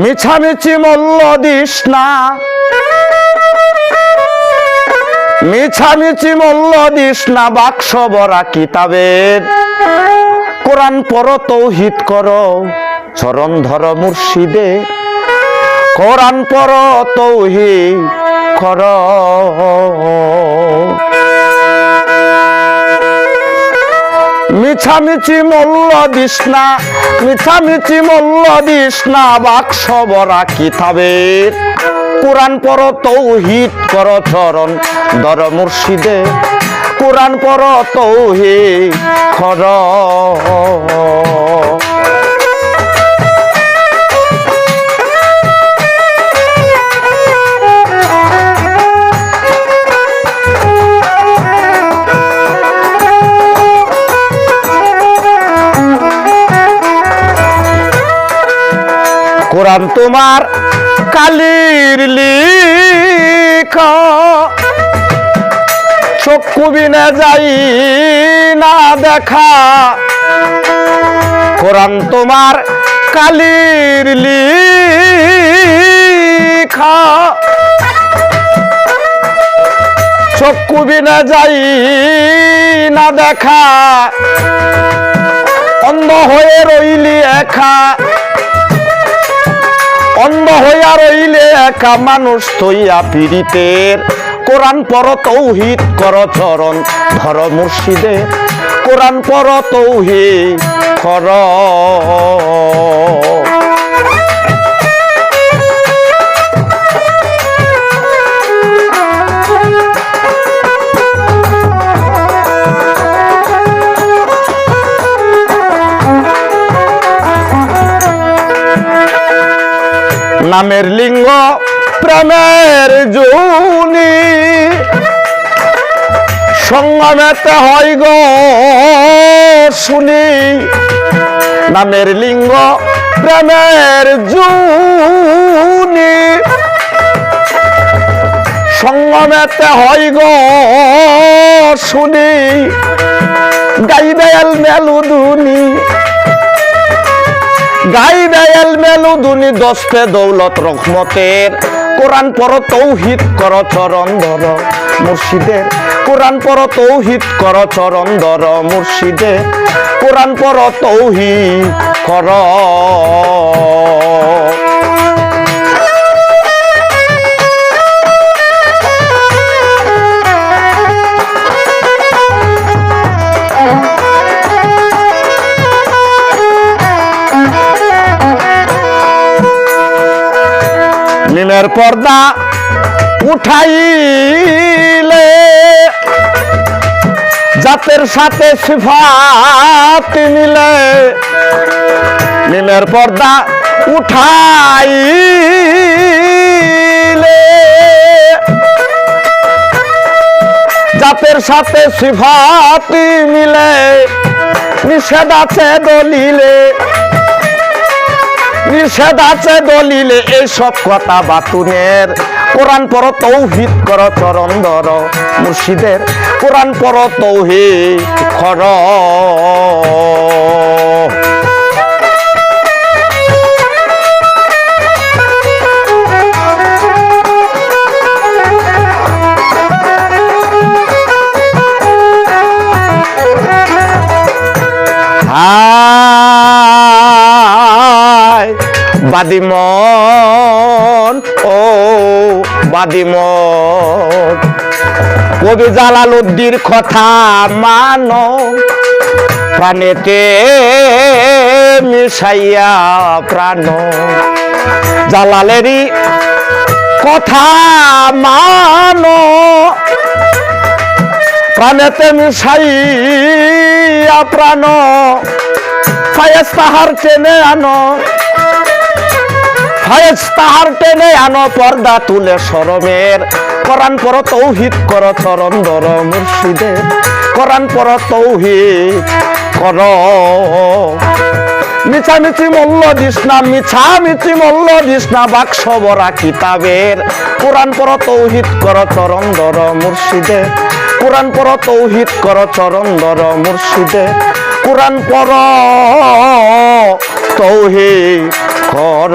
মিছামিছি Malla this না। মিছামিছি Malla this না, বাক্স বরা কিতাবের। কোরআন পর তৌহিত কর, চরণ ধর মুর্শিদে। কোরআন পর তৌহিদ কর। মিছামিছি মল্ল দিস না মিছামিছি মল্ল দিস না বাক্স বরা কিতাবের কোরআন পর তৌহিদ কর চরণ, দর মুর্শিদে। কোরআন পর তৌহিদ কর। কোরআন তোমার কালির লিখ। চক্ষু বিনে যাই না দেখা। কোরআন তোমার কালির লিখা। চক্ষু বিনে যাই না দেখা। অন্ধ হয়ে রইলি একা। অন্ধ হইয়া রইলে একা মানুষ থইয়া পীড়িতের কোরআন পর তৌহিদ কর, চরণ ধর মুর্শিদে। কোরআন পর তৌহিদ কর। নামের লিঙ্গ প্রেমের জুনি। সঙ্গমেতে হয় গো শুনি। নামের লিঙ্গ প্রেমের জুনি। সঙ্গমেতে হয় গো শুনি। গাইবে মেলুদুনি গাইবে এল মেলুদুনি দস্তে দৌলত রহমতের। কোরআন পর তৌহিদ কর চরণ ধর মুর্শিদের। কোরআন পর তৌহিদ কর চরণ ধর মুর্শিদের। কোরআন পর তৌহিদ কর। নিমের পর্দা উঠাইলে জাতের সাথে সিফাত মিলে নিমের পর্দা উঠাইলে জাতের সাথে সিফাত মিলে নিষেধ আছে দলিলে নিষেধ আছে দলিলে এইসব কথা বাতুনের। কোরআন পর তৌহিদ কর, চরণ ধর, মুর্শিদের। কোরআন পর তৌহিদ কর। বাদিমন ও বাদিমন কবি জালালুদ্দির কথা মানো, প্রাণেতে মিশাইয়া প্রাণ। জালালেরই কথা মানো, প্রাণেতে মিশাইয়া প্রাণ। ফায়েজ তাহার টেনে আনো ফায়েজ তাহার টেনে আনো পর্দা তুলে সরমের। কোরআন পর তৌহিদ, কর চরণ ধর মুর্শিদে কোরআন পর তৌহিদ, কর। মিছামিছি মল্ল দিস না, মিছামিছি মল্ল দিস না, বাক্স বরা কিতাবের। কোরআন পর তৌহিদ, কর চরণ ধর মুর্শিদে কোরআন পর তৌহিদ, কর চরণ ধর মুর্শিদে কোরআন পর তৌহিদ কর।